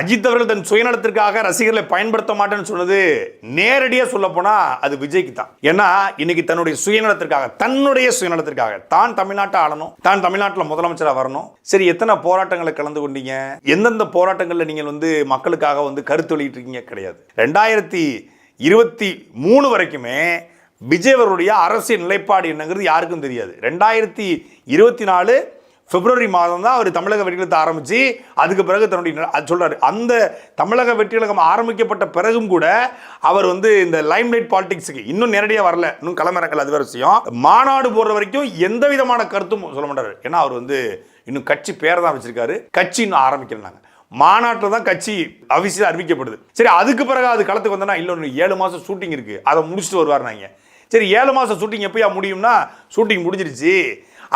அஜித் அவர்கள் தன் சுயநலத்திற்காக ரசிகர்களை பயன்படுத்த மாட்டேன்னு சொன்னது நேரடியாக சொல்ல போனா அது விஜய்க்கு தான் ஏன்னா இன்னைக்கு தன்னுடைய சுயநலத்திற்காக தன்னுடைய சுயநலத்திற்காக தான் தமிழ்நாட்டை ஆளணும் தான் தமிழ்நாட்டில் முதலமைச்சராக வரணும். சரி எத்தனை போராட்டங்களை கலந்து கொண்டீங்க? எந்தெந்த போராட்டங்களில் நீங்கள் வந்து மக்களுக்காக வந்து கருத்து வெளியிட்டிருக்கீங்க கிடையாது. ரெண்டாயிரத்தி இருபத்தி மூணு வரைக்குமே விஜய் அவருடைய அரசியல் நிலைப்பாடு என்னங்கிறது யாருக்கும் தெரியாது. ரெண்டாயிரத்தி இருபத்தி நாலு பிப்ரவரி மாதம் தான் அவர் தமிழக வெற்றிகழகத்தை ஆரம்பித்து அதுக்கு பிறகு தன்னுடைய நில- அது சொல்கிறார் அந்த தமிழக வெற்றிகழகம் ஆரம்பிக்கப்பட்ட பிறகும் கூட அவர் வந்து இந்த லைம்லைட் பாலிடிக்ஸுக்கு இன்னும் நேரடியாக வரல. இன்னும் களமிறக்கல அது வேற விஷயம். மாநாடு போடுற வரைக்கும் எந்த விதமான கருத்தும் சொல்ல மாட்டார். ஏன்னா அவர் வந்து இன்னும் கட்சி பேரை தான் வச்சிருக்காரு. கட்சி இன்னும் ஆரம்பிக்கலனாங்க மாநாட்டில் தான் கட்சி அபிஷியல் அறிவிக்கப்படுது. சரி அதுக்கு பிறகு அது களத்துக்கு வந்தோன்னா இல்லை ஏழு மாதம் ஷூட்டிங் இருக்குது அதை முடிச்சுட்டு வருவார் நாங்கள் சரி ஏழு மாதம் ஷூட்டிங் எப்போயா முடியும்னா ஷூட்டிங் முடிஞ்சிருச்சு.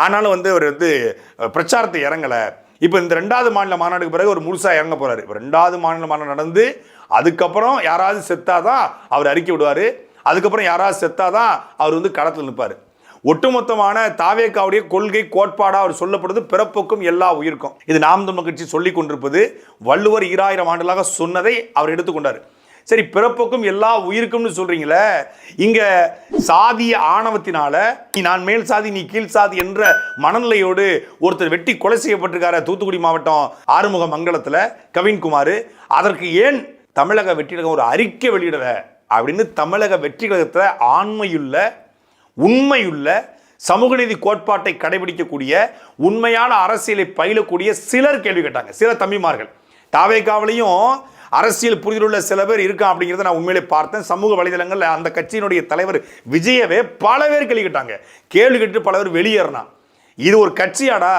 ஆனாலும் வந்து அவர் வந்து பிரச்சாரத்தை இறங்கலை. இப்போ இந்த ரெண்டாவது மாநில மாநாடுக்கு பிறகு ஒரு முழுசாக இறங்க போறாரு. இப்போ ரெண்டாவது மாநில மாநாடு நடந்து அதுக்கப்புறம் யாராவது செத்தாதான் அவர் அறிக்கை விடுவார். அதுக்கப்புறம் யாராவது செத்தாதான் அவர் வந்து களத்தில் நிற்பார் ஒட்டுமொத்தமான தாவேக்காவுடைய கொள்கை கோட்பாடாக அவர் சொல்லப்படுது. பிறப்புக்கும் எல்லா உயிருக்கும். இது நாம் தமிழ் கட்சி சொல்லிக் கொண்டிருப்பது வள்ளுவர் ஈராயிரம் ஆண்டுகளாக சொன்னதை அவர் எடுத்துக்கொண்டார் சரி பிறப்புக்கும் எல்லா உயிருக்கும்னு சொல்றீங்களே இங்க சாதிய ஆணவத்தினால நீ நான் மேல் சாதி நீ கீழ் சாதி என்ற மனநிலையோடு ஒருத்தர் வெட்டி கொலை செய்யப்பட்டிருக்காரு தூத்துக்குடி மாவட்டம் ஆறுமுக மங்கலத்துல கவின்குமார். அதற்கு ஏன் தமிழக வெற்றிகழகம் ஒரு அறிக்கை வெளியிடல அப்படின்னு தமிழக வெற்றிகழகத்துல ஆண்மையுள்ள உண்மையுள்ள சமூக நீதி கோட்பாட்டை கடைபிடிக்கக்கூடிய உண்மையான அரசியலை பயிலக்கூடிய சிலர் கேள்வி கேட்டாங்க. சில தம்பிமார்கள். தாவேக்காவிலையும் அரசியல் புரிதலுள்ள சில பேர் இருக்கான் அப்படிங்கிறத நான் உண்மையிலே பார்த்தேன். சமூக வலைதளங்களில் அந்த கட்சியினுடைய தலைவர் விஜயவே பல பேர் கேள்விக்கிட்டாங்க. கேள்வி கேட்டு பல பேர் வெளியேறினா. இது ஒரு கட்சியாடா?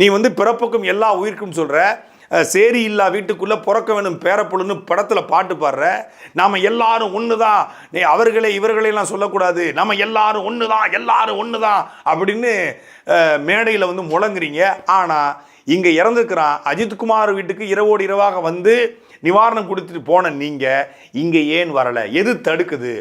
நீ வந்து பிறப்புக்கும் எல்லா உயிருக்கும் சொல்கிற சேரி இல்லா வீட்டுக்குள்ளே பிறக்க வேணும் பேரப்புழுன்னு படத்தில் பாட்டு பாடுற. நாம் எல்லாரும் ஒன்று தான் நீ அவர்களே இவர்களையெல்லாம் சொல்லக்கூடாது. நம்ம எல்லாரும் ஒன்று தான் எல்லாரும் ஒன்று தான் அப்படின்னு மேடையில் வந்து முழங்குறீங்க. ஆனால் இங்கே இறந்துருக்கிறான் அஜித்குமார் வீட்டுக்கு இரவோடு இரவாக வந்து நிவாரணம் கொடுத்துட்டு போன நீங்கள் இங்கே ஏன் வரலை? எது தடுக்குது?